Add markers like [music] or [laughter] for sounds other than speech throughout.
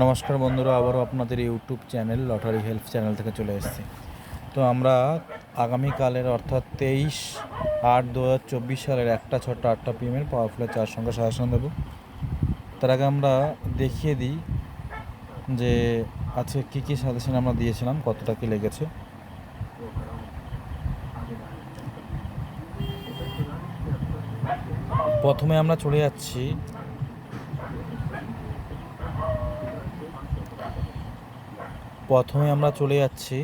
নমস্কার বন্ধুরা, আবারও আপনাদের YouTube channel lottery help channel থেকে চলে এসেছি। তো আমরা আগামীকালের অর্থাৎ তেইশ আট দু হাজার চব্বিশ সালের একটা ছটা আটটা পিএমের পাওয়ারফুলের চার সংখ্যা সাজেশন দেবো। তার আগে আমরা দেখিয়ে দিই যে আজকে কী কী সাজেশন আমরা দিয়েছিলাম, কতটা কী লেগেছে। প্রথমে আমরা চলে যাচ্ছি প্রথমে আমরা চলে যাচ্ছি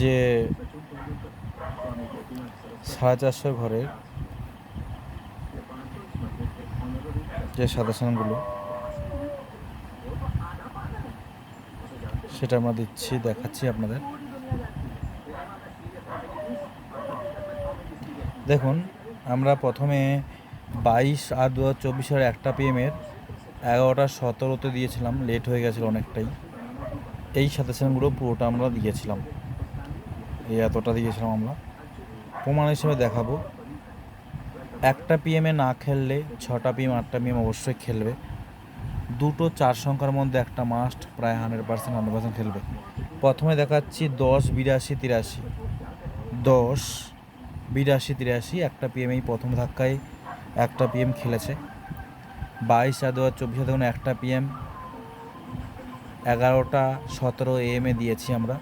যে সাড়ে চারশো ঘরের যে সাজেশনগুলো সেটা আমরা দিচ্ছি, দেখাচ্ছি আপনাদের। দেখুন, আমরা প্রথমে বাইশ আর দু হাজার চব্বিশের একটা পিএমের এগারোটা সতেরোতে দিয়েছিলাম লেট হয়ে গেছিল অনেকটাই। এই সাজেশনগুলো পুরোটা আমরা দিয়েছিলাম। এই এতটা দিয়েছিলাম আমরা। প্রমাণ হিসেবে দেখাবো। একটা পিএমে না খেললে, ছটা পিএম আটটা পিএম অবশ্যই খেলবে। দুটো চার সংখ্যার মধ্যে একটা মাস্ট প্রায় হান্ড্রেড পার্সেন্ট হান্ড্রেড পার্সেন্ট খেলবে। প্রথমে দেখাচ্ছি দশ, বিরাশি, তিরাশি। দশ, বিরাশি, তিরাশি, একটা পিএমেই প্রথম ধাক্কায় একটা পিএম খেলেছে। বাইশ আর দু হাজার চব্বিশে একটা পিএম এগারোটা সতেরো এম এ দিয়েছি আমরা।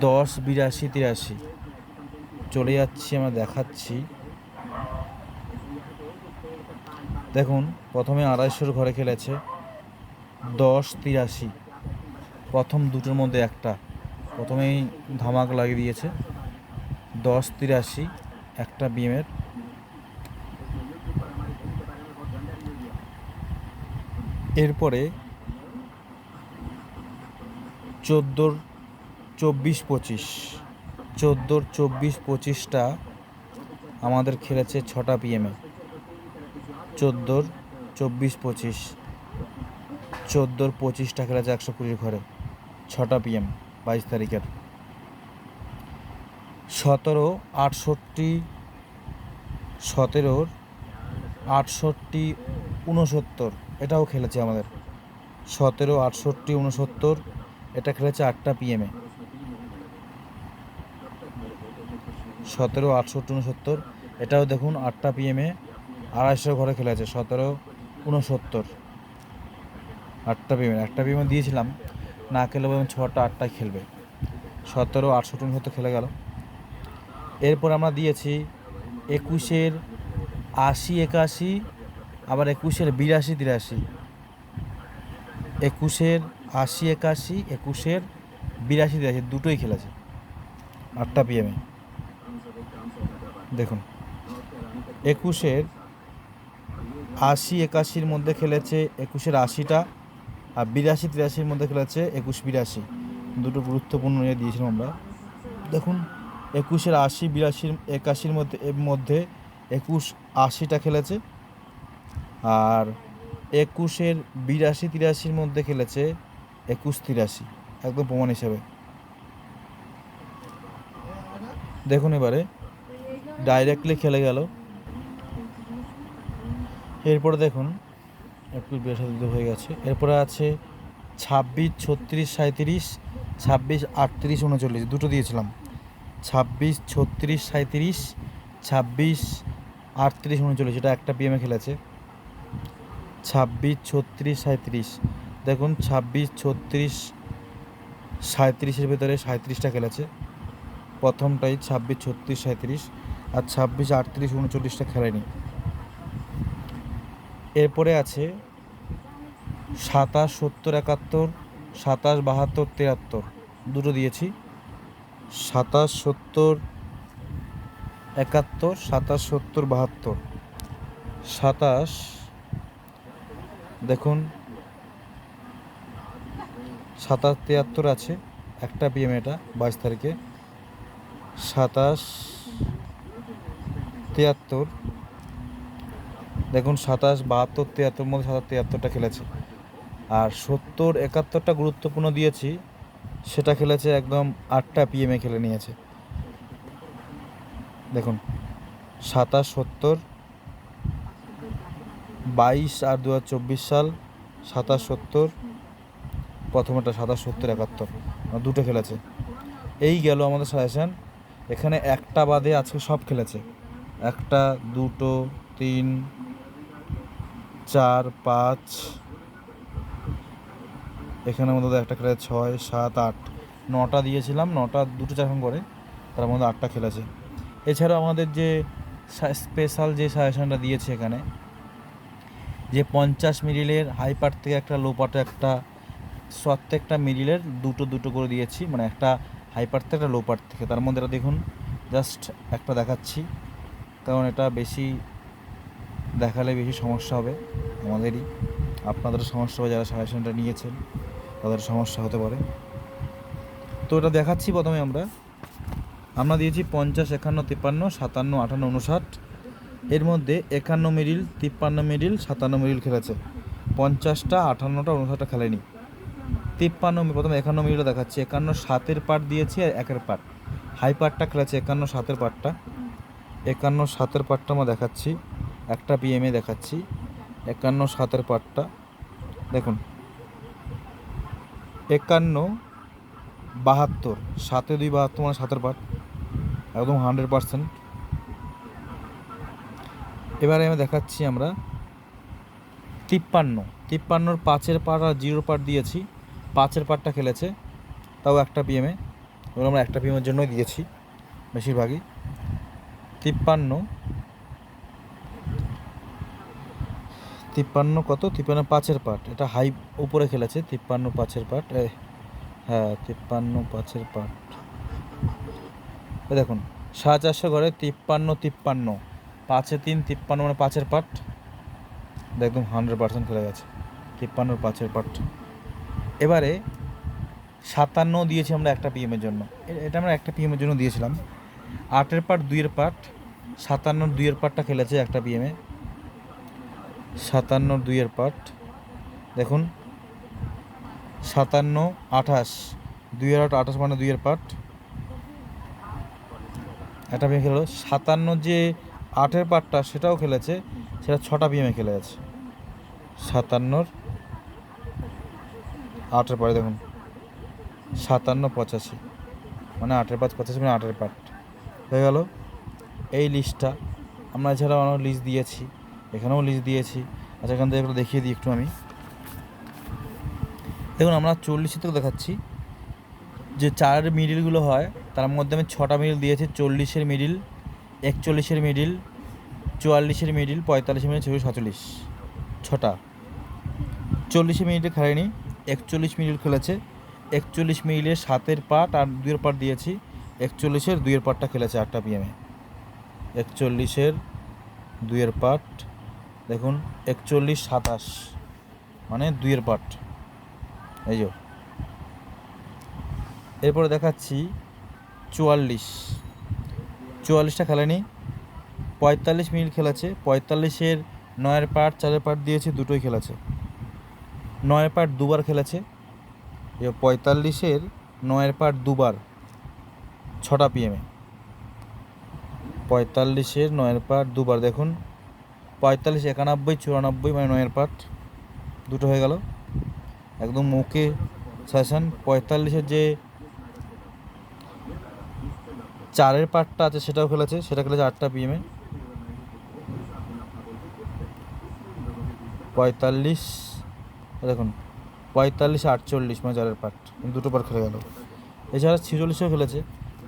দশ, বিরাশি, তিরাশি। চলে যাচ্ছি, আমরা দেখাচ্ছি। দেখুন, প্রথমে আড়াইশোর ঘরে খেলেছে। দশ, তিরাশি। প্রথম দুটোর মধ্যে একটা। প্রথমেই ধামাক লাগিয়ে দিয়েছে। দশ, তিরাশি, একটা বিএমের এরপরে চোদ্দোর চব্বিশ পঁচিশ। চোদ্দোর চব্বিশ পঁচিশটা আমাদের খেলেছে ছটা পিএমে চোদ্দোর চব্বিশ পঁচিশ। চোদ্দোর পঁচিশটা খেলেছে একশো কুড়ির ঘরে, ছটা পিএম বাইশ তারিখের। সতেরো, আটষট্টি, সতেরোর আটষট্টি উনসত্তর এটাও খেলেছে আমাদের। সতেরো, আটষট্টি উনসত্তর এটা খেলেছে আটটা পিএমে সতেরো, আটষট্টি, উনসত্তর। এটাও দেখুন আটটা পিএমে আড়াইশো ঘরে খেলেছে সতেরো, উনসত্তর। আটটা পিএমে একটা পিএমে দিয়েছিলাম। না খেলেও এবং ছটা আটটায় খেলবে। সতেরো, আটষট্টি, উনসত্তর খেলে গেল। এরপর আমরা দিয়েছি একুশের আশি, একাশি, আবার একুশের বিরাশি, তিরাশি। একুশের আশি একাশি একুশের বিরাশি তিরাশি দুটোই খেলেছে। আটটা পিএমে দেখুন, একুশের আশি একাশির মধ্যে খেলেছে, একুশের আশিটা আর বিরাশি তিরাশির মধ্যে খেলেছে, একুশ বিরাশি। দুটো গুরুত্বপূর্ণ ইয়ে দিয়েছিলাম আমরা। দেখুন, একুশের আশি, বিরাশির, একাশির মধ্যে, এর মধ্যে একুশ আশিটা খেলেছে আর একুশের বিরাশি তিরাশির মধ্যে খেলেছে একুশ তিরাশি, একদম প্রমাণ হিসাবে। দেখুন এবারে ডাইরেক্টলি খেলে গেল। এরপরে দেখুন, একটু বেসাদিত হয়ে গেছে। এরপরে আছে ছাব্বিশ, ছত্রিশ সাঁত্রিশ ছাব্বিশ, আটত্রিশ, উনচল্লিশ, দুটো দিয়েছিলাম। ছাব্বিশ, ছত্রিশ সাঁত্রিশ ছাব্বিশ, আটত্রিশ, উনচল্লিশ, এটা একটা পিএমে খেলেছে। ছাব্বিশ, ছত্রিশ সাঁত্রিশ দেখুন, ছাব্বিশ, ছত্রিশ সাঁত্রিশের ভেতরে সাঁত্রিশটা খেলেছে প্রথমটাই ছাব্বিশ, ছত্রিশ সাঁত্রিশ আর ছাব্বিশ, আটত্রিশ, উনচল্লিশটা খেলেনি। এরপরে আছে সাতাশ, সত্তর, একাত্তর, সাতাশ, বাহাত্তর তিয়াত্তর দুটো দিয়েছি। সাতাশ, সত্তর, একাত্তর, সাতাশ, সত্তর, বাহাত্তর, সাতাশ, দেখুন সাতাশ তিয়াত্তর আছে, একটা পিএম এটা, বাইশ তারিখে। সাতাশ তিয়াত্তর। দেখুন, সাতাশ, বাহাত্তর, তিয়াত্তর, মধ্যে সাতাশ, তিয়াত্তরটা খেলেছে। আর সত্তর, একাত্তরটা গুরুত্বপূর্ণ দিয়েছি, সেটা খেলেছে একদম আটটা পিএমে খেলে নিয়েছে। দেখুন, সাতাশ, সত্তর, বাইশ আর দু হাজার চব্বিশ সাল, সাতাশ, সত্তর প্রথমটা সাতাশ সত্তর, একাত্তর। মানে দুটো খেলেছে। এই গেল আমাদের সাজেশন। এখানে একটা বাদে আজকে সব খেলেছে। একটা, দুটো, তিন, চার, পাঁচ। এখানে মধ্যে একটা খেলেছে ছয়, সাত, আট। নটা দিয়েছিলাম, নটা, দুটো চারখান করে। তার মধ্যে আটটা খেলেছে। এছাড়াও আমাদের যে স্পেশাল যে সাজেশনটা দিয়েছে এখানে, যে পঞ্চাশ মিডিলের হাই পার্ট থেকে একটা লো পার্টে একটা প্রত্যেকটা মিডিলের দুটো দুটো করে দিয়েছি মানে একটা হাই পার্ট থেকে একটা লো পার্ট থেকে। তার মধ্যে এটা দেখুন জাস্ট একটা দেখাচ্ছি। কারণ এটা বেশি দেখালে বেশি সমস্যা হবে আমাদেরই। আপনাদেরও সমস্যা হবে যারা সাজেশনটা নিয়েছেন তাদের সমস্যা হতে পারে। তো এটা দেখাচ্ছি প্রথমে আমরা। আমরা দিয়েছি পঞ্চাশ, একান্ন, তিপ্পান্ন, সাতান্ন, আটান্ন উনষাট এর মধ্যে একান্ন মিডিল তিপ্পান্ন মিডিল সাতান্ন মিডিল খেলেছে। পঞ্চাশটা, আটান্নটা উনষাটটা খেলেনি। তিপ্পান্ন প্রথমে একান্ন মিডিলও দেখাচ্ছি। একান্ন সাতের পার্ট দিয়েছি আর একের পার্ট। হাই পার্টটা খেলেছে একান্ন সাতের পার্টটা। একান্ন সাতের পার্টটা আমরা দেখাচ্ছি। একটা পিএমএ দেখাচ্ছি। একান্ন সাতের পার্টটা। দেখুন। একান্ন বাহাত্তর। সাতে দুই বাহাত্তর মানে সাতের পার্ট। একদম হান্ড্রেড পার্সেন্ট। এবারে আমি দেখাচ্ছি আমরা তিপ্পান্ন। তিপ্পান্নর পাঁচের পার্ট আর জিরোর পার্ট দিয়েছি। পাঁচের পার্টটা খেলেছে, তাও একটা পিএমে এবার আমরা একটা পিএমের জন্যই দিয়েছি, বেশিরভাগই। তিপ্পান্ন। তিপ্পান্ন কত? তিপ্পান্ন পাঁচের পার্ট এটা হাই উপরে খেলেছে, তিপ্পান্ন পাঁচের পার্ট হ্যাঁ তিপ্পান্ন পাঁচের পার্ট এ দেখুন, সাড়ে চারশো ঘরে তিপ্পান্ন তিপ্পান্ন। পাঁচে তিন, তিপ্পান্ন মানে পাঁচের পার্ট একদম হান্ড্রেড পার্সেন্ট খেলে গেছে। তিপ্পান্নর পাঁচের পার্ট এবারে সাতান্ন দিয়েছি আমরা একটা পিএমের জন্য। এটা আমরা একটা পিএমের জন্য দিয়েছিলাম। আটের পার্ট দুইয়ের পার্ট সাতান্নর দুইয়ের পার্টটা খেলেছে একটা পিএমে সাতান্নর দুইয়ের পার্ট দেখুন। সাতান্ন, আঠাশ, দুইয়ের আট, আঠাশ মানে দুইয়ের পার্ট একটা পিএম খেলো সাতান্ন যে আটের পার্টটা সেটাও খেলেছে, সেটা ছটা পিএমে খেলে গেছে। সাতান্নর আটের পার্ট দেখুন। সাতান্ন, পঁচাশি। মানে আটের পাঁচ পঁচাশি মানে আটের পার্ট হয়ে গেল। এই লিস্টটা আমরা এছাড়াও অনেক লিস্ট দিয়েছি। এখানেও লিস্ট দিয়েছি। আচ্ছা এখান থেকে দেখিয়ে দিই একটু আমি। দেখুন, আমরা চল্লিশে থেকে দেখাচ্ছি। যে চার মিডিলগুলো হয়, তার মধ্যে আমি ছটা মিডিল দিয়েছি। চল্লিশের মিডিল একচল্লিশের মিডিল চুয়াল্লিশের মিডিল পঁয়তাল্লিশের মিডিল ছশো সাতচল্লিশ ছটা চল্লিশে মিনিটে খেলেনি একচল্লিশ মিনিট খেলেছে। একচল্লিশ মিনিটের সাতের পার্ট আর দুইয়ের পার্ট দিয়েছি। একচল্লিশের দুইয়ের পার্টটা খেলেছে আটটা পিএমে একচল্লিশের দুইয়ের পার্ট দেখুন, একচল্লিশ সাতাশ মানে দুইয়ের পার্ট এই এরপরে দেখাচ্ছি চুয়াল্লিশ। চুয়াল্লিশটা খেলেনি। পঁয়তাল্লিশ মিনিট খেলেছে। পঁয়তাল্লিশের নয়ের পার্ট চারের পার্ট দিয়েছে, দুটোই খেলেছে। নয়ের পার্ট দুবার খেলেছে। পঁয়তাল্লিশের নয়ের পার্ট দুবার ছটা পিএমে পঁয়তাল্লিশের নয়ের পার্ট দুবার। দেখুন, পঁয়তাল্লিশ, একানব্বই, চুরানব্বই মানে নয়ের পার্ট দুটো হয়ে গেল। একদম মুখে সেশন পঁয়তাল্লিশের যে চারের পার্টটা আছে, সেটাও খেলেছে। সেটা খেলেছে আটটা পিএমে পঁয়তাল্লিশ দেখুন, পঁয়তাল্লিশ আটচল্লিশ মানে চারের পার্ট দুটো পার্ট খেলে গেল। এছাড়া ছিচল্লিশেও খেলেছে,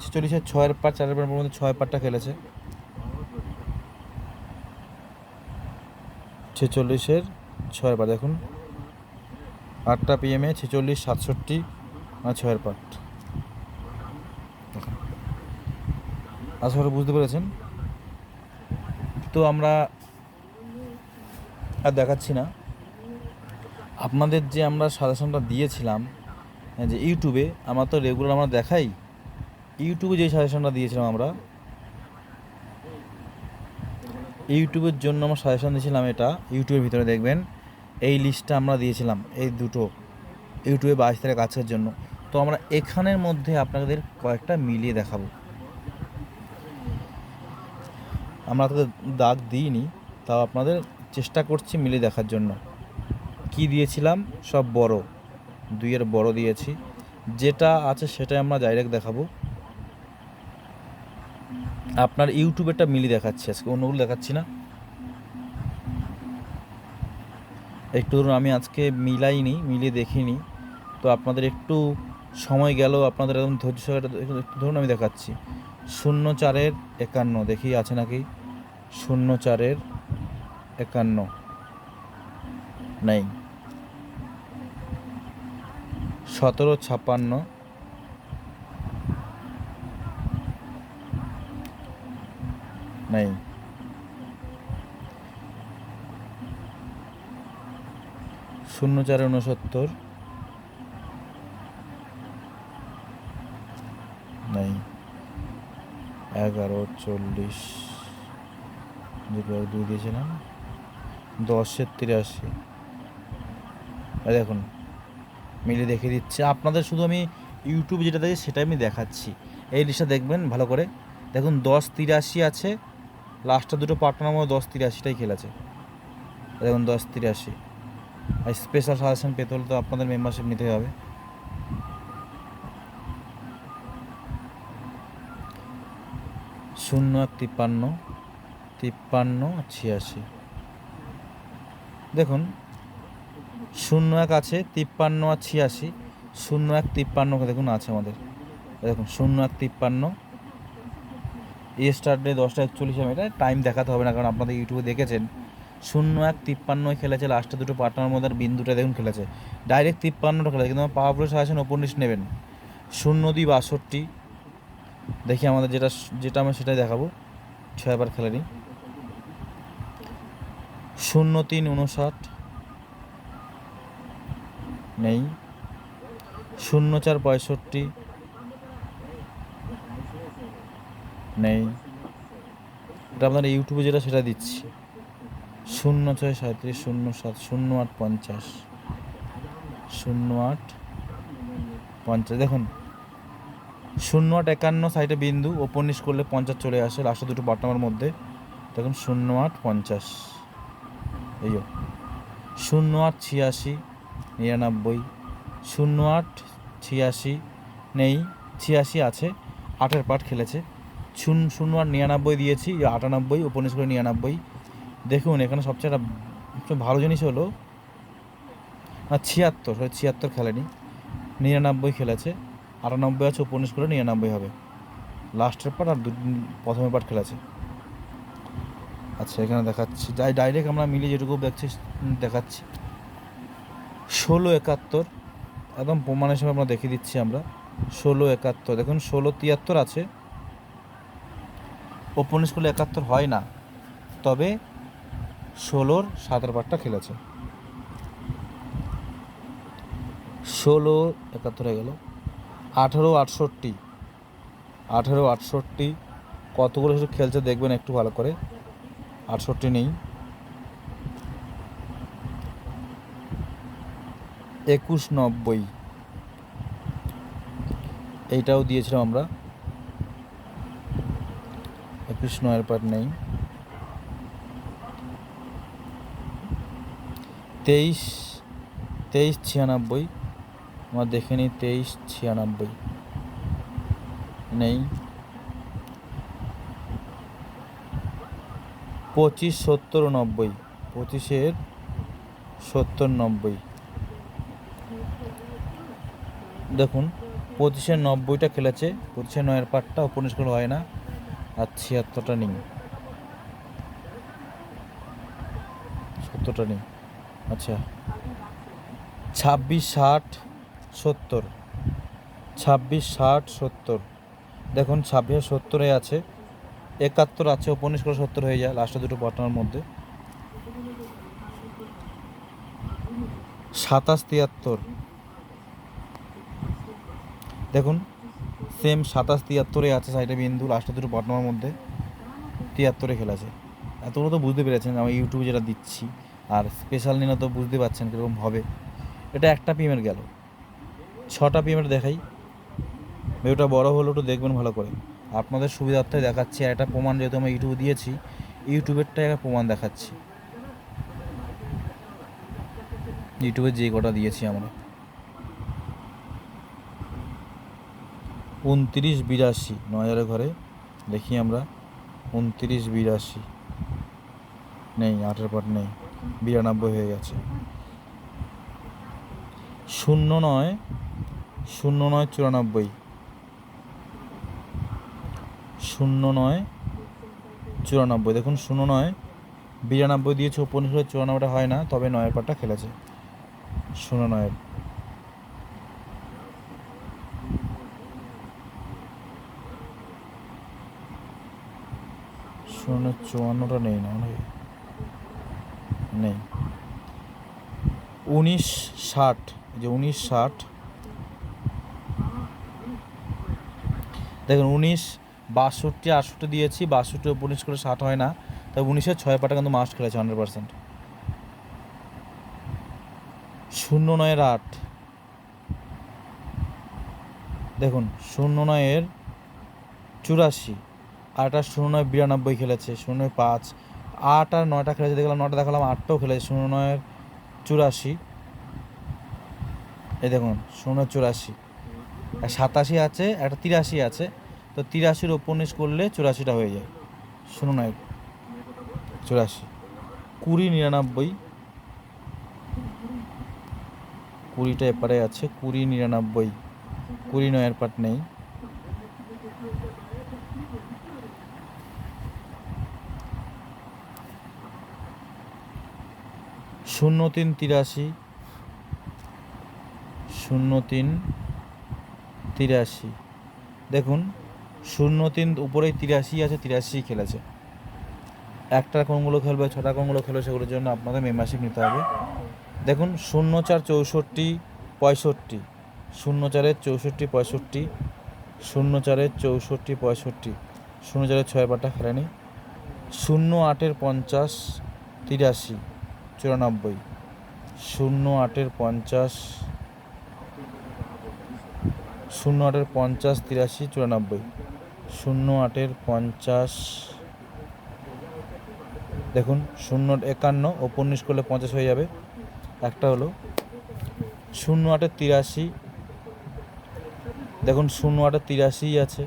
ছিচল্লিশের ছয়ের পার্ট চারের পার্টের মধ্যে ছয় পার্টটা খেলেছে। ছেচল্লিশের ছয়ের পার্ট দেখুন, আটটা পিএমে ছেচল্লিশ, সাতষট্টি মানে ছয়ের দেখুন, আশা করি বুঝতে পেরেছেন। তো আমরা আর দেখাচ্ছি না। আপনাদের যে আমরা সাজেশনটা দিয়েছিলাম হ্যাঁ, যে ইউটিউবে আমরা তো রেগুলার আমরা দেখাই। ইউটিউবে যে সাজেশনটা দিয়েছিলাম আমরা ইউটিউবের জন্য আমরা সাজেশন দিয়েছিলাম এটা ইউটিউবের ভিতরে দেখবেন এই লিস্টটা আমরা দিয়েছিলাম এই দুটো ইউটিউবে বাইশ তারিখ আজকের জন্য। তো আমরা এখানের মধ্যে আপনাদের কয়েকটা মিলিয়ে দেখাবো। আমরা তাদের দাগ দিইনি তাও আপনাদের চেষ্টা করছি মিলিয়ে দেখার জন্য। কি দিয়েছিলাম? সব বড়। দুইয়ের বড় দিয়েছি। যেটা আছে সেটাই আমরা ডাইরেক্ট দেখাবো। আপনার ইউটিউবেরটা মিলি দেখাচ্ছি আজকে, অন্যগুলো দেখাচ্ছি না। একটু ধরুন, আমি আজকে মিলাইনি মিলিয়ে দেখিনি। তো আপনাদের একটু সময় গেল, আপনাদের একদম ধৈর্য একটু ধরুন, আমি দেখাচ্ছি। শূন্য চারের একান্ন, দেখি আছে নাকি? শূন্য চারের একান্ন। নেই। সতেরো ছাপ্পান্ন নেই। শূন্য চার উনসত্তর নেই। এগারো চল্লিশ দুই দিয়েছিলাম। দশের তিরাশি। দেখুন। মিলে দেখে দিচ্ছে। আপনাদের শুধু আমি ইউটিউব যেটা দেখি সেটাই আমি দেখাচ্ছি। এই লিস্টটা দেখবেন ভালো করে। দেখুন, দশ তিরাশি আছে। লাস্টটা দুটো পার্টনার মধ্যে দশ তিরাশিটাই খেলেছে। দেখুন, দশ তিরাশি। আর স্পেশাল সাজেশন পেতে হলে তো আপনাদের মেম্বারশিপ নিতে হবে। শূন্য, তিপ্পান্ন তিপ্পান্ন, ছিয়াশি। দেখুন শূন্য এক আছে, তিপ্পান্ন আর ছিয়াশি। শূন্য এক, তিপ্পান্ন দেখুন আছে আমাদের। দেখুন, শূন্য এক, তিপ্পান্ন। স্টার্ট ডে দশটা একচল্লিশ আমি, এটা টাইম দেখাতে হবে না, কারণ আপনাদের ইউটিউবে দেখেছেন। শূন্য এক তিপ্পান্নই খেলেছে লাস্টে দুটো পার্টনার মধ্যে বিন্দুটা দেখুন খেলেছে। ডাইরেক্ট তিপ্পান্নটা খেলেছে, কিন্তু আমার পাওয়ার প্লেস আছেন নিচ নেবেন। শূন্য দুই বাষট্টি। দেখি আমাদের যেটা যেটা আমি সেটাই দেখাবো। ছয়বার খেলে নিই শূন্য তিন, উনষাট। নেই। শূন্য চার পঁয়ষট্টি নেই। এটা আপনার ইউটিউবে যেটা, সেটা দিচ্ছি। শূন্য ছয় সাঁত্রিশ, শূন্য সাত, শূন্য আট পঞ্চাশ। শূন্য আট পঞ্চাশ। দেখুন, শূন্য আট একান্ন সাইডে বিন্দু, ওপর করলে পঞ্চাশ চলে আসে, লাস্টে দুটো বটনামের মধ্যে। দেখুন, শূন্য আট পঞ্চাশ। এই শূন্য আট ছিয়াশি নিরানব্বই শূন্য আট ছিয়াশি, নেই, ছিয়াশি আছে, আটের পাট খেলেছে। শূন্য শূন্য আট নিরানব্বই দিয়েছি আটানব্বই উপনিশ করে নিরানব্বই। দেখুন, এখানে সবচেয়ে একটা ভালো জিনিস হলো, না, ছিয়াত্তর ছিয়াত্তর খেলেনি, নিরানব্বই খেলেছে, আটানব্বই আছে উপনিশ করে নিরানব্বই হবে। লাস্টের পার্ট আর দু, প্রথমের পার্ট খেলেছে। আচ্ছা এখানে দেখাচ্ছি যাই ডাইরেক্ট আমরা মিলিয়ে যেটুকু দেখছি, দেখাচ্ছি। ষোলো একাত্তর একদম প্রমাণ হিসেবে আমরা দেখিয়ে দিচ্ছি আমরা ষোলো একাত্তর দেখুন ষোলো তিয়াত্তর আছে। ওপেন একাত্তর হয় না, তবে ষোলোর সাঁতার পাটটা খেলেছে। ষোলো একাত্তর হয়ে গেল। আঠেরো আটষট্টি আঠেরো আটষট্টি কতগুলো খেলছে দেখবেন একটু ভালো করে, আটষট্টি নেই। একুশ নব্বই। এইটাও দিয়েছিলাম আমরা। একুশ নয়ের পার নেই। তেইশ তেইশ ছিয়ানব্বই। আমরা দেখে নিই তেইশ ছিয়ানব্বই। নেই। পঁচিশ সত্তর নব্বই। পঁচিশের সত্তর নব্বই। দেখুন পঁচিশের নব্বইটা খেলেছে পঁচিশের নয়ের পাটটা উপনিশ করে হয় না, আর ছিয়াত্তরটা নেই। সত্তরটা নেই। আচ্ছা ছাব্বিশ, ষাট, সত্তর। ছাব্বিশ, ষাট, সত্তর। দেখুন, ছাব্বিশ সত্তরে আছে, একাত্তর আছে উপনিশ করে সত্তর হয়ে যায়, লাস্টে দুটো পার্টনার মধ্যে। সাতাশ, তিয়াত্তর। দেখুন সেম সাতাশ তিয়াত্তরে আছে সাইডে বিন্দু, লাস্টে দুটো পার্টনার মধ্যে তিয়াত্তরে খেলেছে। এতগুলো তো বুঝতে পেরেছেন, আমি ইউটিউবে যেটা দিচ্ছি, আর স্পেশাল নিলে তো বুঝতে পারছেন কীরকম হবে। এটা একটা পিএমের গেল। ছটা পিএমের দেখাই। ভিডিওটা বড় হলো একটু দেখবেন ভালো করে। আপনাদের সুবিধার্থে দেখাচ্ছি, আর একটা প্রমাণ যেহেতু আমি ইউটিউবে দিয়েছি ইউটিউবেরটাই একটা প্রমাণ দেখাচ্ছি। ইউটিউবে যে কটা দিয়েছি আমরা। উনত্রিশ বিরাশি ন হাজারের ঘরে দেখি আমরা, উনত্রিশ বিরাশি। নেই, আটের পাট নেই, বিরানব্বই হয়ে গেছে। শূন্য নয় শূন্য নয় চুরানব্বই। শূন্য নয় চুরানব্বই, দেখুন শূন্য নয়, বিরানব্বই দিয়েছে উপনিষ হলে চুরানব্বইটা হয় না, তবে নয়ের পাটটা খেলেছে। শূন্য নয়ের। শূন্য চুয়ান্নটা নেই না, মনে নেই। উনিশ ষাট যে উনিশ ষাট। দেখুন, উনিশ বাষট্টি, আটষট্টি দিয়েছি, বাষট্টি উনিশ করে ষাট হয় না। তবে উনিশের ছয় পাটা কিন্তু মাস্ট খেলেছে হান্ড্রেড পার্সেন্ট শূন্য নয়ের আট। দেখুন, শূন্য নয়ের চুরাশি। আট আর শূন্য নয়, বিরানব্বই খেলেছে, শূন্য নয়, পাঁচ। আট আর নয়টা খেলেছে, দেখলাম নয়টা দেখালাম, আটটাও খেলেছে, শূন্য নয়ের চুরাশি। এই দেখুন, শূন্য চুরাশি। সাতাশি আছে, একটা তিরাশি আছে, তো তিরাশির উপন্যাস করলে চুরাশিটা হয়ে যায়, শূন্য নয়, চুরাশি। কুড়ি, নিরানব্বই। কুড়িটা এপারে আছে, কুড়ি, নিরানব্বই। কুড়ি নয়ের পাট নেই। শূন্য তিন তিরাশি শূন্য তিন তিরাশি। দেখুন শূন্য তিন উপরেই তিরাশি আছে, তিরাশি খেলেছে। একটা কোনগুলো খেলবে, ছটা কোনগুলো খেলবে, সেগুলোর জন্য আপনাদের মেম্বারশিপ নিতে হবে। দেখুন, শূন্য চার চৌষট্টি পঁয়ষট্টি, শূন্য চারের চৌষট্টি পঁয়ষট্টি, শূন্য চারের চৌষট্টি পঁয়ষট্টি, শূন্য চারের ছয় বারটা খেলেনি। শূন্য আটের পঞ্চাশ, তিরাশি। চুরানব্বই। শূন্য আটের পঞ্চাশ, শূন্য আটের পঞ্চাশ, তিরাশি, চুরানব্বই। শূন্য আটের পঞ্চাশ, দেখুন, শূন্য একান্ন, উপন্যাস করলে পঞ্চাশ হয়ে যাবে। একটা হলো, শূন্য আটের তিরাশি, দেখুন, শূন্য আটের তিরাশি আছে।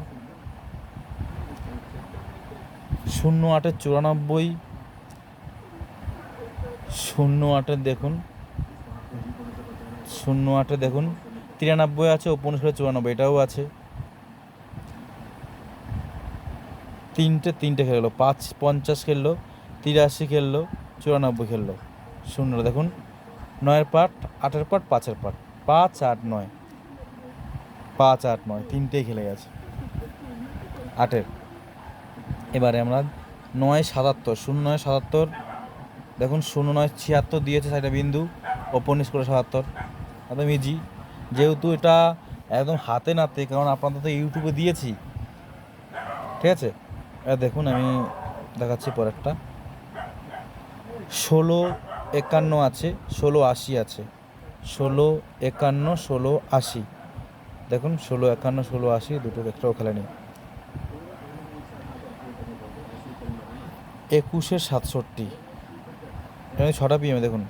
শূন্য আটের চুরানব্বই শূন্য আটের দেখুন। শূন্য আটে দেখুন। তিরানব্বই আছে করে চুরানব্বই, এটাও আছে। তিনটে তিনটে খেললো, পাঁচ, পঞ্চাশ খেললো, তিরাশি খেললো, চুরানব্বই খেললো। শূন্য দেখুন। নয়ের পাট আটের পাট পাঁচের পাট পাঁচ, আট, নয়। পাঁচ, আট, নয়, তিনটেই খেলে গেছে। আটের। এবারে আমরা নয় সাতাত্তর, শূন্য নয় সাতাত্তর দেখুন শূন্য নয় ছিয়াত্তর দিয়েছে সাইডে বিন্দু ওপনিস করে সাতাত্তর। একদম ইজি যেহেতু এটা একদম হাতে নাতে, কারণ আপনাদের তো ইউটিউবে দিয়েছি। ঠিক আছে? দেখুন, আমি দেখাচ্ছি পরেরটা। ষোলো একান্ন আছে, ষোলো আশি আছে। ষোলো একান্ন, ষোলো আশি। দেখুন, ষোলো একান্ন, ষোলো আশি, দুটো একটাও খেলেনি একুশে সাতষট্টি। এখানে ছটা পিএমে দেখুন।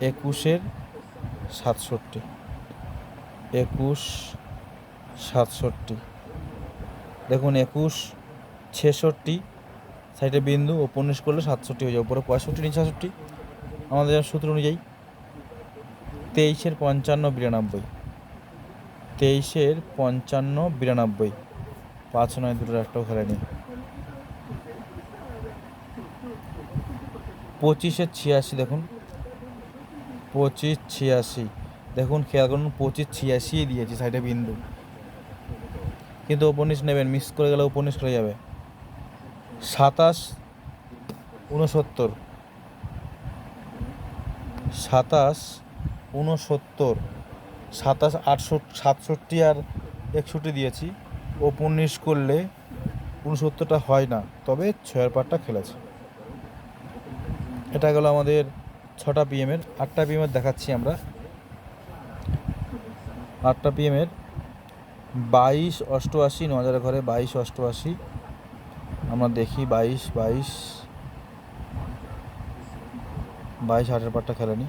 একুশের সাতষট্টি। একুশ, সাতষট্টি। দেখুন, একুশ, ছেষট্টি, সাইডে বিন্দু উপন্যাস করলে সাতষট্টি হয়ে যায় উপরে পঁয়ষট্টি, নিচে সাতষট্টি। আমাদের সূত্র অনুযায়ী, তেইশের পঞ্চান্ন, বিরানব্বই। তেইশের পঞ্চান্ন, বিরানব্বই। পাঁচ নয় দুটোর একটাও খেলেনি পঁচিশের ছিয়াশি, দেখুন। পঁচিশ ছিয়াশি। দেখুন, খেয়াল করুন, পঁচিশ ছিয়াশি দিয়েছি সাইডে বিন্দু। কিন্তু উপনিশ নেবেন, মিস করে গেলে উপনিশ করে যাবে। সাতাশ, উনসত্তর। সাতাশ উনসত্তর। সাতাশ আটষট্টি সাতষট্টি আর একষট্টি দিয়েছি। উপন্যাস করলে উনসত্তরটা হয় না, তবে ছয়ের পাটটা খেলেছে। এটা গেল আমাদের ছটা পি এমের আটটা পি এমের দেখাচ্ছি আমরা। আটটা পি এমের বাইশ অষ্টআশি, ন হাজার ঘরে বাইশ অষ্টআশি। আমরা দেখি বাইশ বাইশ বাইশ হাটের পাটটা খেলেনি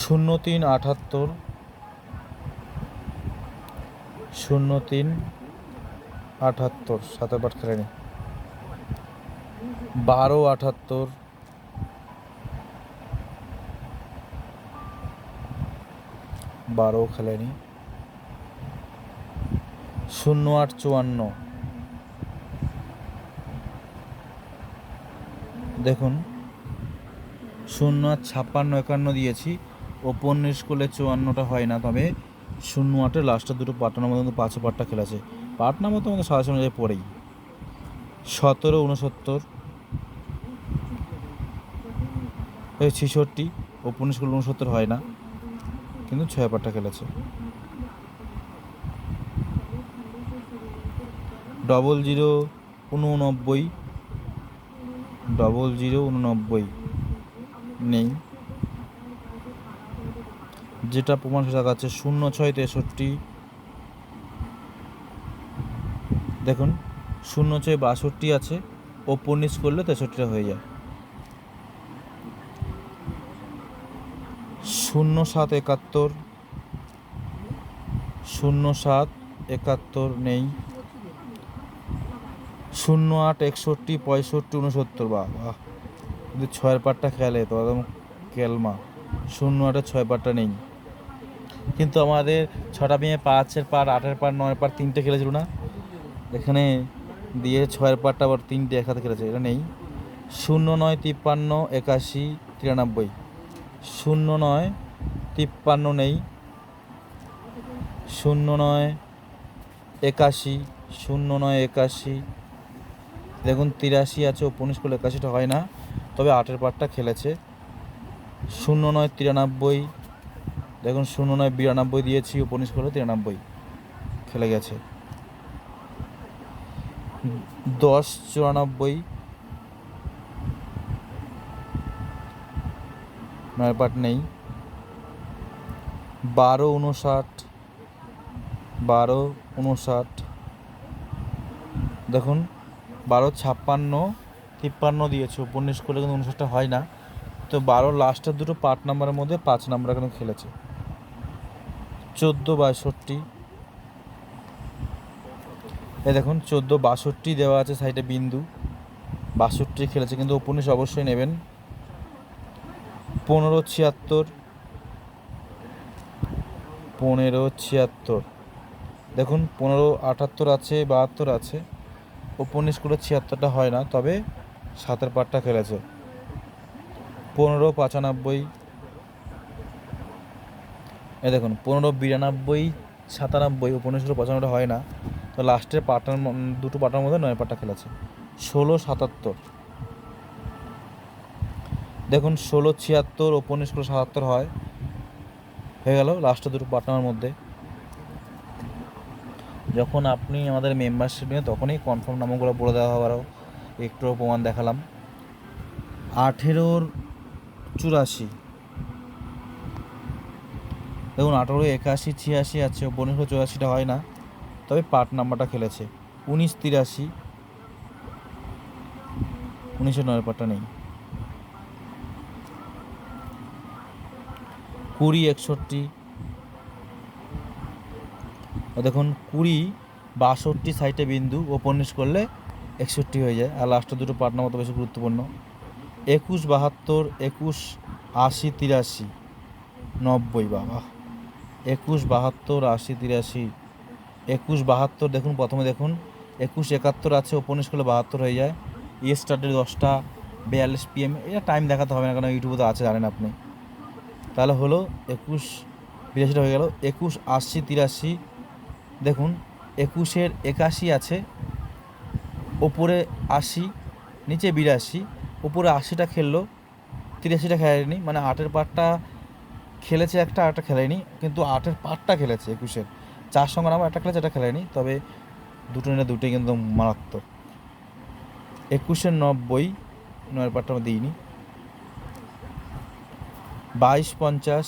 শূন্য তিন আটাত্তর শূন্য তিন, আটাত্তর পাট খেলেনি। বারো, আটাত্তর, বারো খেলেনি। শূন্য আট, চুয়ান্ন। দেখুন, শূন্য আট, ছাপ্পান্ন, একান্ন দিয়েছি। ওপেন স্কুলে চুয়ান্নটা হয় না, তবে শূন্য আটের লাস্টের দুটো পাটনার মধ্যে কিন্তু পাঁচশো পাটটা খেলেছে। পাটনার মতো আমাদের সাজেশন অনুযায়ী পড়েই। সতেরো, উনসত্তর ছেষট্টি ওপেন স্কুল উনসত্তর হয় না। কিন্তু ছয় পাটটা খেলেছে। ডবল জিরো উননব্বই ডবল জিরো উননব্বই নেই। যেটা প্রমাণ হিসেবে দেখাচ্ছে শূন্য ছয় তেষট্টি। দেখুন, শূন্য ছয় বাষট্টি আছে, ওপর নিচ করলে তেষট্টিটা হয়ে যায়। শূন্য সাত একাত্তর, শূন্য সাত একাত্তর নেই। শূন্য আট একষট্টি, পঁয়ষট্টি, উনসত্তর বা বাহ ছয়ের পাটটা খেলে তো একদম কেলমা শূন্য আটের ছয় পাটটা নেই। কিন্তু আমাদের ছটা মেয়ে পাঁচের পার, আটের পার নয় পার তিনটে খেলেছিল না? এখানে দিয়ে ছয়ের পাটটা আবার তিনটে একসাথে খেলেছে, এটা নেই। শূন্য নয়, তিপ্পান্ন, একাশি, তিরানব্বই। শূন্য নয়, তিপ্পান্ন নেই। শূন্য নয়, একাশি, শূন্য নয়, একাশি। দেখুন, তিরাশি আছে উপনিশ করলে একাশিটা হয় না, তবে আটের পাটটা খেলেছে। শূন্য নয়, তিরানব্বই দেখুন, শূন্য নয়, বিরানব্বই দিয়েছি উপনিশ করলে তিরানব্বই খেলে গেছে। দশ, চুরানব্বই। নয় পাট নেই। বারো উনষাট বারো উনষাট দেখুন, বারো, ছাপ্পান্ন, তিপ্পান্ন দিয়েছে। উপন্যাস করলে কিন্তু উনষাটটা হয় না। তো বারো, লাস্টের দুটো পার্ট নাম্বারের মধ্যে পাঁচ নাম্বার কিন্তু খেলেছে। চোদ্দ বাষট্টি। এই দেখুন, চোদ্দ বাষট্টি দেওয়া আছে সাইডে বিন্দু। বাষট্টি খেলেছে, কিন্তু উপন্যাস অবশ্যই নেবেন। পনেরো ছিয়াত্তর। পনেরো ছিয়াত্তর। দেখুন, পনেরো আটাত্তর আছে, বাহাত্তর আছে। উপন্যাস করে ছিয়াত্তরটা হয় না, তবে সাতের পাটটা খেলেছে। পনেরো, পঁচানব্বই এ দেখুন, পনেরো, বিরানব্বই, সাতানব্বই করে পঁচানব্বইটা হয় না। তো লাস্টের পাটার দুটো পাটার মধ্যে নয় পাটটা খেলেছে। ষোলো, সাতাত্তর। দেখুন, ষোলো, ছিয়াত্তর করে সাতাত্তর হয়। হয়ে গেল লাস্টের দুটো পার্টনার মধ্যে। যখন আপনি আমাদের মেম্বারশিপ নিয়ে তখনই কনফার্ম নামগুলো বলে দেওয়া হবে আরও। একটু প্রমাণ দেখালাম। আঠেরোর চুরাশি। দেখুন আঠেরো একাশি, ছিয়াশি আছে, পনেরো, চুরাশিটা হয় না। তবে পার্ট নাম্বারটা খেলেছে। উনিশ, তিরাশি। উনিশশো নয় পার্টটা নেই। কুড়ি, একষট্টি। দেখুন, কুড়ি, বাষট্টি সাইটে বিন্দু ওপনিশ করলে একষট্টি হয়ে যায়। আর লাস্টের দুটো পার্টনার তো বেশি গুরুত্বপূর্ণ। একুশ, বাহাত্তর, একুশ, আশি, তিরাশি। নব্বই, বাবা। একুশ বাহাত্তর আশি তিরাশি। একুশ বাহাত্তর দেখুন, প্রথমে দেখুন। একুশ একাত্তর আছে ওপনিশ করলে বাহাত্তর হয়ে যায়। ইয়ে স্টার্টের দশটা, বিয়াল্লিশ পিএম এটা টাইম দেখাতে হবে না, কারণ ইউটিউবে তো আছে, জানেন আপনি। তাহলে হলো একুশ, বিরাশিটা হয়ে গেল। একুশ আশি তিরাশি, দেখুন, একুশের একাশি আছে ওপরে আশি, নিচে বিরাশি ওপরে আশিটা খেললো, তিরাশিটা খেলেনি মানে আটের পাটটা খেলেছে একটা আটটা খেলেনি, কিন্তু আটের পাটটা খেলেছে, একুশের। চার সঙ্গে নাম একটা খেলেছে এটা খেলেনি, তবে দুটো নিলে দুটোই কিন্তু মারাত্মক। একুশের নব্বই, নয়ের পাটটা আমরা দিইনি। বাইশ পঞ্চাশ,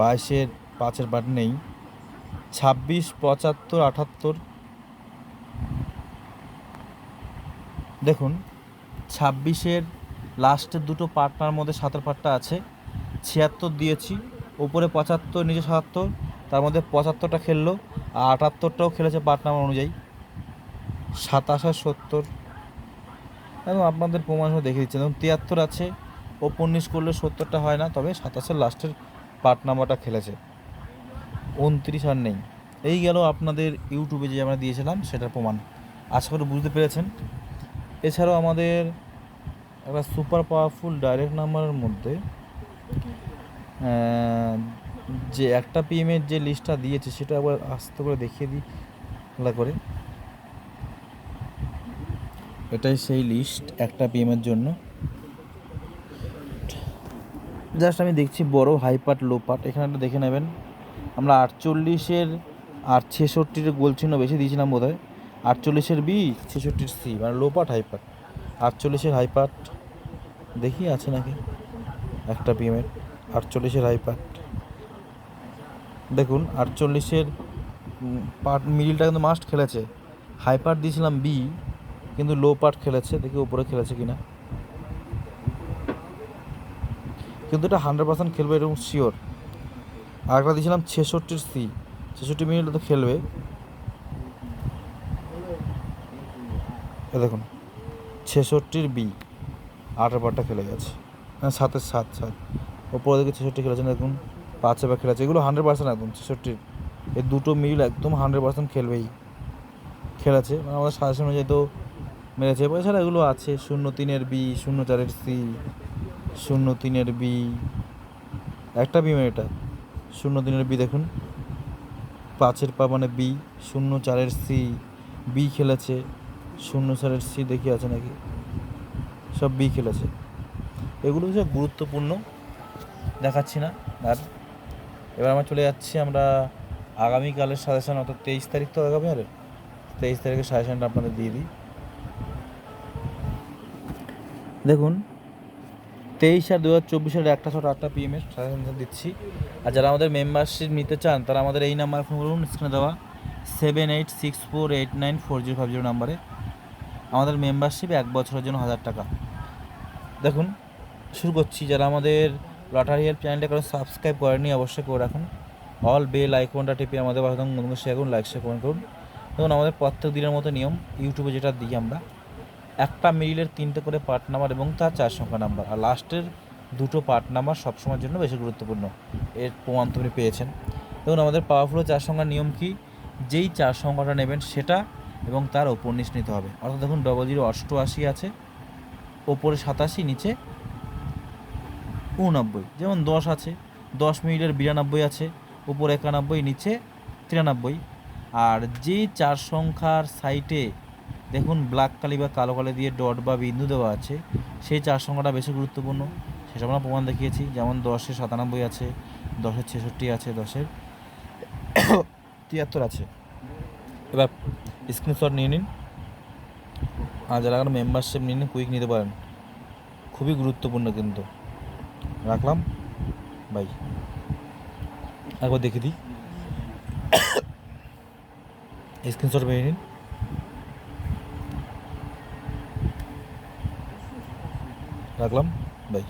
বাইশের পাঁচের পাট নেই। ছাব্বিশ পঁচাত্তর, আটাত্তর। দেখুন, ছাব্বিশের লাস্টের দুটো পার্টনার মধ্যে সাঁতার পাটটা আছে। ছিয়াত্তর দিয়েছি, উপরে পঁচাত্তর, নিচে সাতাত্তর, তার মধ্যে পঁচাত্তরটা খেললো, আর আটাত্তরটাও খেলেছে পার্ট নাম্বার অনুযায়ী। সাতাশ আর সত্তর। এবং আপনাদের প্রমাণ দেখে দিচ্ছি। যেমন তিয়াত্তর আছে ও পন্নিশ করলে সত্তরটা হয় না, তবে সাতাশের লাস্টের পার্ট নাম্বারটা খেলেছে। উনত্রিশ আর নেই। এই গেল আপনাদের ইউটিউবে যে আমরা দিয়েছিলাম, সেটার প্রমাণ। আশা করি বুঝতে পেরেছেন। এছাড়াও আমাদের একটা সুপার পাওয়ারফুল ডাইরেক্ট নাম্বারের মধ্যে যে একটা পিএমের যে লিস্টটা দিয়েছে, সেটা একবার আস্তে করে দেখিয়ে দিই ভালো করে। এটাই সেই লিস্ট একটা পিএমের জন্য। জাস্ট আমি দেখছি বড় হাই পার্ট লো পার্ট এখানে একটা দেখে নেবেন। আমরা আটচল্লিশের আর ছেষট্টির গোল চিহ্ন বেশি দিয়েছিলাম বোধ হয় আটচল্লিশের বি ছেষট্টির সি মানে লো পার্ট হাই পার্ট আটচল্লিশের হাই পার্ট দেখি আছে নাকি? একটা পিএমের আটচল্লিশের হাই পার্ট দেখুন, আটচল্লিশের পার্ট মিডিলটা কিন্তু মাস্ট খেলেছে। হাই পার্ট দিয়েছিলাম বি কিন্তু লো পার্ট খেলেছে। দেখি উপরে খেলেছে কিনা। কিন্তু এটা হান্ড্রেড পার্সেন্ট খেলবে এরকম শিওর আর দিয়েছিলাম ছেষট্টির সি ছেষট্টি মিনিট তো খেলবে। দেখুন, ছেষট্টির বি আটের পারটা খেলে গেছে। হ্যাঁ সাতের সাত সাত। ওপরে দিকে ছেষট্টি খেলেছেন দেখুন, পাঁচে বা খেলেছে, এগুলো হান্ড্রেড পার্সেন্ট একদম ছেষট্টির। এই দুটো মিল একদম হান্ড্রেড পার্সেন্ট খেলবেই। খেলেছে মানে আমাদের সাজেশন অনুযায়ী তো মেরেছে। এছাড়া এগুলো আছে, শূন্য তিনের বি, শূন্য চারের সি, শূন্য তিনের বি। একটা বি মানে এটা। শূন্য তিনের বি দেখুন। পাঁচের পা মানে বি, শূন্য চারের সি। বি খেলেছে, শূন্য চারের সি দেখি আছে নাকি? সব বি খেলেছে। এগুলো হচ্ছে গুরুত্বপূর্ণ, দেখাচ্ছি না। আর এবার আমরা চলে যাচ্ছি আমরা আগামীকালের সাজেশন অর্থাৎ তেইশ তারিখ তো আগামী আরে? তেইশ তারিখের সাজেশনটা আপনাদের দিয়ে দিই। দেখুন, তেইশ আর দু হাজার চব্বিশের একটা ছটা আটটা পিএমের সাজেশন দিচ্ছি। আর যারা আমাদের মেম্বারশিপ নিতে চান, তারা আমাদের এই নাম্বার ফোন করুন। স্ক্রিনে দেওয়া seven eight six four eight nine four zero five zero নাম্বারে আমাদের মেম্বারশিপ এক বছরের জন্য হাজার টাকা। দেখুন, শুরু করছি। যারা আমাদের লটারি হেল্প চ্যানেলটা কারণ সাবস্ক্রাইব করেনি অবশ্যই করে রাখুন। অল বেল আইকনটা টিপে আমাদের থাকুন বন্ধুদের শেয়ার করুন লাইক শেয়ার করুন। দেখুন, আমাদের প্রত্যেক দিনের মতো নিয়ম ইউটিউবে যেটা দিই আমরা, একটা মিডিলের তিনটে করে পার্ট নাম্বার এবং তার চার সংখ্যা নাম্বার আর লাস্টের দুটো পার্ট নাম্বার সবসময়ের জন্য বেশি গুরুত্বপূর্ণ। এর প্রমাণ তুমি পেয়েছেন। দেখুন, আমাদের পাওয়ারফুল চার সংখ্যার নিয়ম কি? যেই চার সংখ্যাটা নেবেন, সেটা এবং তার ওপর নিচ নিতে হবে। অর্থাৎ দেখুন ডবল জিরো অষ্টআশি আছে, ওপরে সাতাশি, নিচে উননব্বই যেমন দশ আছে, দশ মিনিটের বিরানব্বই আছে উপরে একানব্বই, নিচে তিরানব্বই। আর যে চার সংখ্যার সাইটে দেখুন, ব্ল্যাক কালি বা কালো কালি দিয়ে ডট বা বিন্দু দেওয়া আছে, সেই চার সংখ্যাটা বেশি গুরুত্বপূর্ণ। সেটা আমরা প্রমাণ দেখিয়েছি, যেমন দশে সাতানব্বই আছে দশের ছেষট্টি আছে, দশের [coughs] তিয়াত্তর আছে। এবার স্ক্রিনশট নিয়ে নিন। আর যারা এখন মেম্বারশিপ নিয়ে নিন কুইক নিতে পারেন। খুবই গুরুত্বপূর্ণ কিন্তু। রাখলাম। বাই একবার দেখে দিই। স্ক্রিনশট মেরে নিন। রাখলাম। বাই